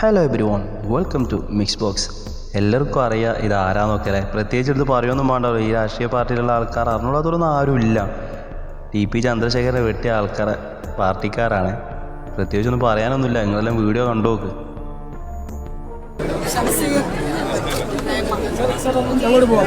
Hello everyone welcome to mix box എല്ലാവർക്കും അറിയാം ഇത് ആരാന്നൊക്കെ അല്ലേ പ്രത്യേകിച്ച് എടുത്ത് പറയുമൊന്നും വേണ്ടല്ലോ. ഈ രാഷ്ട്രീയ പാർട്ടിയിലുള്ള ആൾക്കാർ അറിഞ്ഞുള്ളതൊന്നും ആരുമില്ല. ടി പി ചന്ദ്രശേഖരനെ വെട്ടിയ ആൾക്കാരെ പാർട്ടിക്കാരാണ്. പ്രത്യേകിച്ചൊന്നും പറയാനൊന്നുമില്ല. നിങ്ങളെല്ലാം വീഡിയോ കണ്ടു നോക്ക്. സ്റ്റേറ്റ്മെന്റ് എടുക്കണം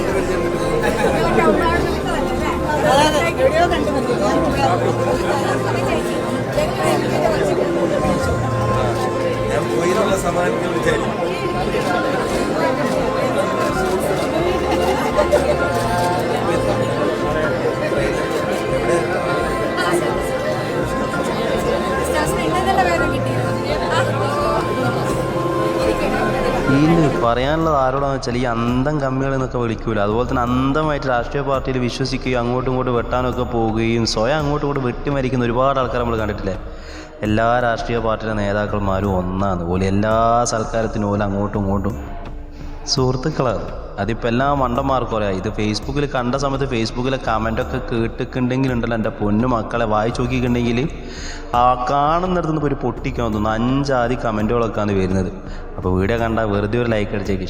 ഞാൻ പോയിന്നുള്ള സമാധാനത്തിൽ വിചാരിക്കും ഇതിന് പറയാനുള്ളത് ആരോടാന്ന് വെച്ചാൽ ഈ അന്തം കമ്മികൾ എന്നൊക്കെ വിളിക്കൂല. അതുപോലെ തന്നെ അന്തമായിട്ട് രാഷ്ട്രീയ പാർട്ടിയിൽ വിശ്വസിക്കുകയും അങ്ങോട്ടും ഇങ്ങോട്ടും വെട്ടാനൊക്കെ പോവുകയും സ്വയം അങ്ങോട്ടും ഇങ്ങോട്ടും വെട്ടിമരിക്കുന്ന ഒരുപാട് ആൾക്കാർ നമ്മൾ കണ്ടിട്ടില്ലേ? എല്ലാ രാഷ്ട്രീയ പാർട്ടിയുടെ നേതാക്കന്മാരും ഒന്നാണ്. പോലെ എല്ലാ സൽക്കാരത്തിനും പോലെ അങ്ങോട്ടും ഇങ്ങോട്ടും സുഹൃത്തുക്കളാണ്. അതിപ്പോൾ എല്ലാ മണ്ടന്മാർക്കും അറിയാം. ഇത് ഫേസ്ബുക്കിൽ കണ്ട സമയത്ത് ഫേസ്ബുക്കിലെ കമന്റൊക്കെ കേട്ടിട്ടുണ്ടെങ്കിലുണ്ടല്ലോ എന്റെ പൊന്നു മക്കളെ. വായിച്ചു നോക്കിയിട്ടുണ്ടെങ്കിൽ ആ കാണുന്നിടത്തുനിന്ന് ഇപ്പോൾ ഒരു പൊട്ടിക്കാൻ തോന്നുന്നു. അഞ്ചാതി കമന്റുകളൊക്കെയാണ് വരുന്നത്. അപ്പോൾ വീഡിയോ കണ്ടാൽ വെറുതെ ഒരു ലൈക്ക് അടിച്ചേക്ക്.